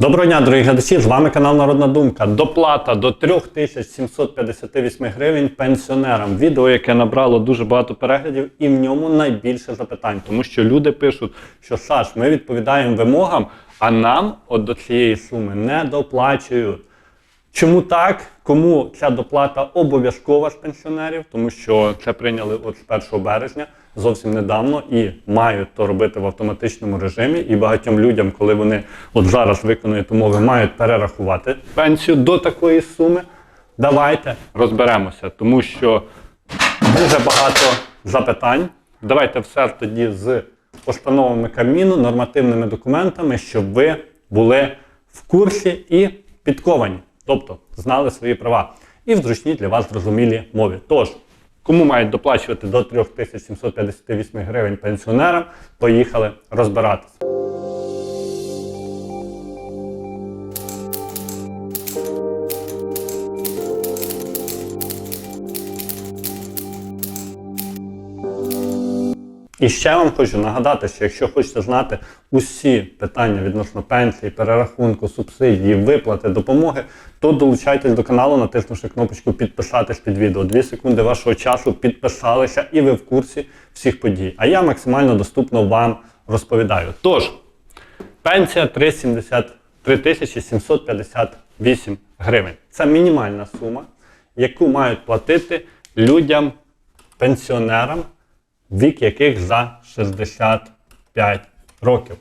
Доброго дня, дорогі глядачі! З вами канал Народна Думка. Доплата до 3758 гривень пенсіонерам. Відео, яке набрало дуже багато переглядів, і в ньому найбільше запитань, тому що люди пишуть, що Саш, ми відповідаємо вимогам, а нам от до цієї суми не доплачують. Чому так? Кому ця доплата обов'язкова з пенсіонерів? Тому що це прийняли от з 1 березня зовсім недавно і мають то робити в автоматичному режимі. І багатьом людям, коли вони от зараз виконують умови, мають перерахувати пенсію до такої суми. Давайте розберемося, тому що дуже багато запитань. Давайте все тоді з постановами Кабміну, нормативними документами, щоб ви були в курсі і підковані, тобто знали свої права і в зручній для вас зрозумілій мові. Тож, кому мають доплачувати до 3758 гривень пенсіонерам, поїхали розбиратися. І ще вам хочу нагадати, що якщо хочете знати усі питання відносно пенсії, перерахунку, субсидії, виплати, допомоги, то долучайтесь до каналу, натиснувши кнопочку підписатись під відео. Дві секунди вашого часу підписалися і ви в курсі всіх подій. А я максимально доступно вам розповідаю. Тож, пенсія 370 3758 гривень. Це мінімальна сума, яку мають платити людям, пенсіонерам вік яких за 65 років.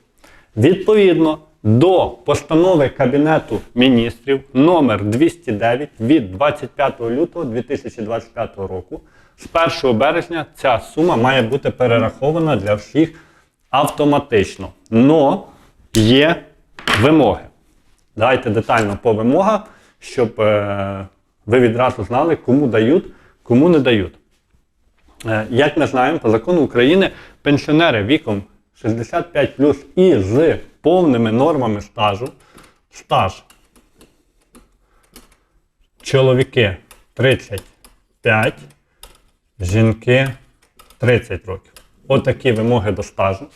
Відповідно до постанови Кабінету міністрів номер 209 від 25 лютого 2025 року, з 1 березня ця сума має бути перерахована для всіх автоматично. Но є вимоги. Давайте детально по вимогах, щоб е, ви відразу знали, кому дають, кому не дають. Е, Як ми знаємо, по закону України пенсіонери віком 65 і з повними нормами стажу, стаж чоловіки 35, жінки 30 років. Отакі вимоги до стажу.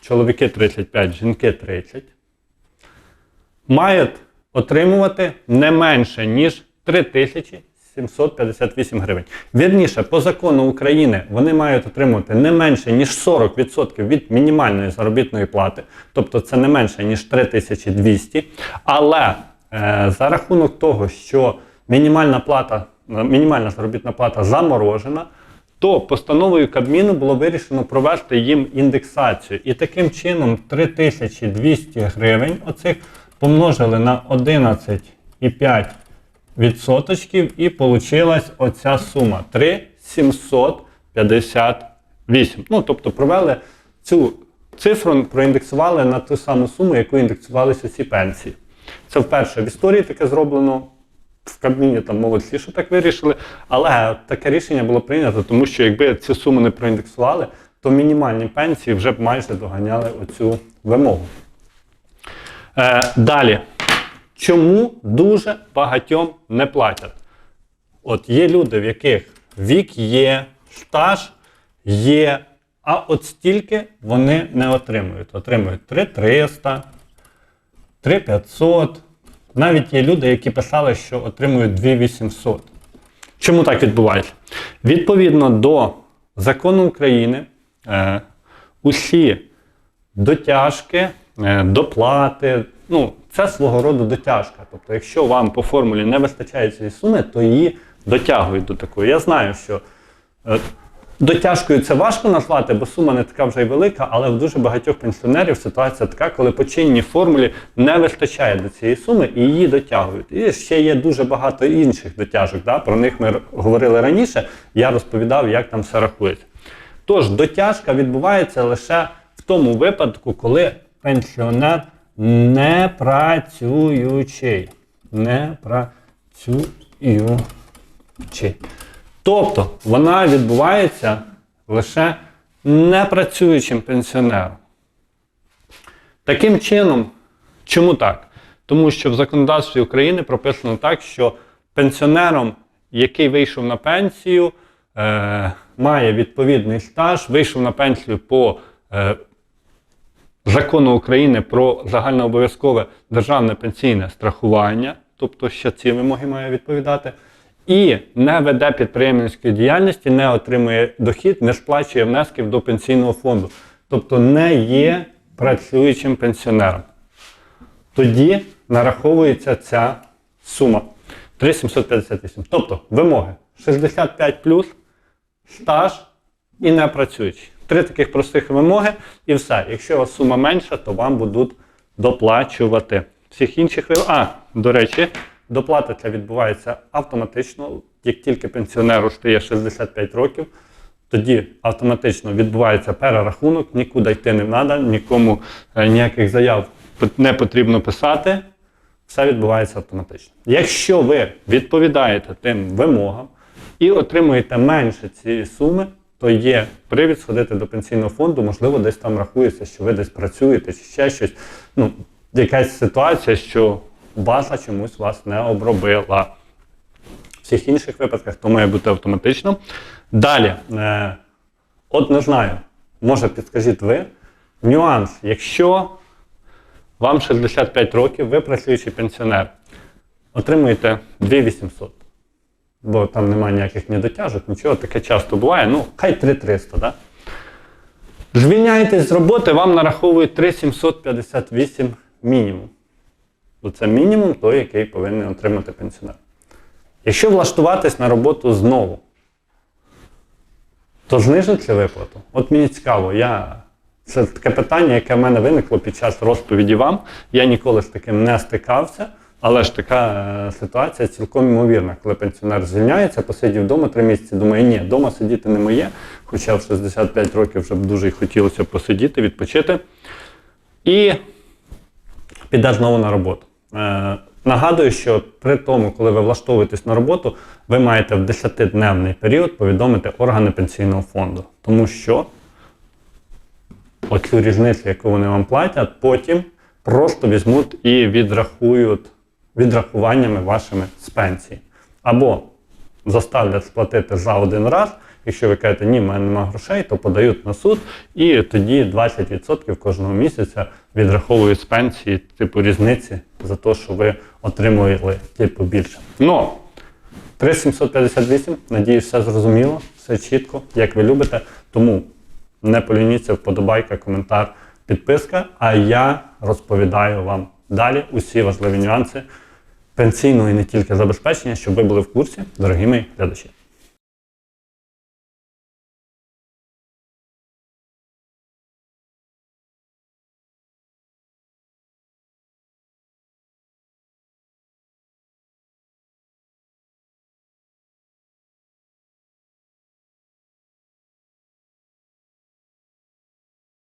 Чоловіки 35, жінки 30. Мають отримувати не менше, ніж 3758 гривень. Вірніше, по закону України вони мають отримувати не менше, ніж 40% від мінімальної заробітної плати, тобто це не менше, ніж 3200. Але е, за рахунок того, що мінімальна плата, е, мінімальна заробітна плата заморожена, то постановою Кабміну було вирішено провести їм індексацію. І таким чином 3200 гривень оцих помножили на 11,5 відсоточків і получилась оця сума 3,758. Ну, тобто провели цю цифру, проіндексували на ту саму суму, яку індексувалися ці пенсії. Це вперше в історії таке зроблено. В Кабміні там молодці, що так вирішили. Але таке рішення було прийнято, тому що якби цю суму не проіндексували, то мінімальні пенсії вже б майже доганяли оцю вимогу. Е, далі. Чому дуже багатьом не платять? От є люди, в яких вік є, стаж є, а от стільки вони не отримують. Отримують 3300, 3500. Навіть є люди, які писали, що отримують 2800. Чому так відбувається? Відповідно до закону України, е, усі дотяжки, е, доплати, ну, це свого роду дотяжка. Тобто, якщо вам по формулі не вистачає цієї суми, то її дотягують до такої. Я знаю, що е, дотяжкою це важко назвати, бо сума не така вже й велика, але в дуже багатьох пенсіонерів ситуація така, коли по чинній формулі не вистачає до цієї суми і її дотягують. І ще є дуже багато інших дотяжок. Да? Про них ми говорили раніше, я розповідав, як там все рахується. Тож дотяжка відбувається лише в тому випадку, коли пенсіонер не працюючий. Не працюючий. Тобто вона відбувається лише непрацюючим пенсіонером. Таким чином, чому так? Тому що в законодавстві України прописано так, що пенсіонером, який вийшов на пенсію, е, має відповідний стаж, вийшов на пенсію по е, закону України про загальнообов'язкове державне пенсійне страхування, тобто ще ці вимоги має відповідати, і не веде підприємницької діяльності, не отримує дохід, не сплачує внесків до пенсійного фонду, тобто не є працюючим пенсіонером. Тоді нараховується ця сума 3758. Тобто вимоги 65 стаж і не працюючий. Три таких простих вимоги, і все. Якщо у вас сума менша, то вам будуть доплачувати. Всіх інших вимог. А, до речі, доплата ця відбувається автоматично. Як тільки пенсіонеру стає 65 років, тоді автоматично відбувається перерахунок, нікуди йти не треба, нікому е, ніяких заяв не потрібно писати. Все відбувається автоматично. Якщо ви відповідаєте тим вимогам і отримуєте менше цієї суми, то є привід сходити до пенсійного фонду, можливо, десь там рахується, що ви десь працюєте чи ще щось. Ну, якась ситуація, що база чомусь вас не обробила. В всіх інших випадках то має бути автоматично. Далі, е, от не знаю, може підскажіть ви, нюанс, якщо вам 65 років, ви працюючий пенсіонер, отримуєте 2800. Бо там немає ніяких недотяжок, нічого, таке часто буває. Ну, хай 3300, да? Звільняєтесь з роботи, вам нараховують 3758 мінімум. Бо це мінімум той, який повинен отримати пенсіонер. Якщо влаштуватись на роботу знову, то знижить цю виплату? От мені цікаво, я... це таке питання, яке в мене виникло під час розповіді вам. Я ніколи з таким не стикався, але ж така е, ситуація цілком ймовірна, коли пенсіонер звільняється, посидів вдома три місяці, думає, ні, вдома сидіти не моє, хоча в 65 років вже б дуже й хотілося посидіти, відпочити. І піде знову на роботу. Е, нагадую, що при тому, коли ви влаштовуєтесь на роботу, ви маєте в 10-дневний період повідомити органи пенсійного фонду. Тому що оцю різницю, яку вони вам платять, потім просто візьмуть і відрахують відрахуваннями вашими з пенсії. Або заставлять сплатити за один раз. Якщо ви кажете, ні, в мене немає грошей, то подають на суд, і тоді 20% кожного місяця відраховують з пенсії, типу різниці за те, що ви отримували типу більше. Ну, 3758, надіюсь, все зрозуміло, все чітко, як ви любите. Тому не полініться, вподобайка, коментар, підписка. А я розповідаю вам далі усі важливі нюанси пенсійного і не тільки забезпечення, щоб ви були в курсі, дорогі мої глядачі.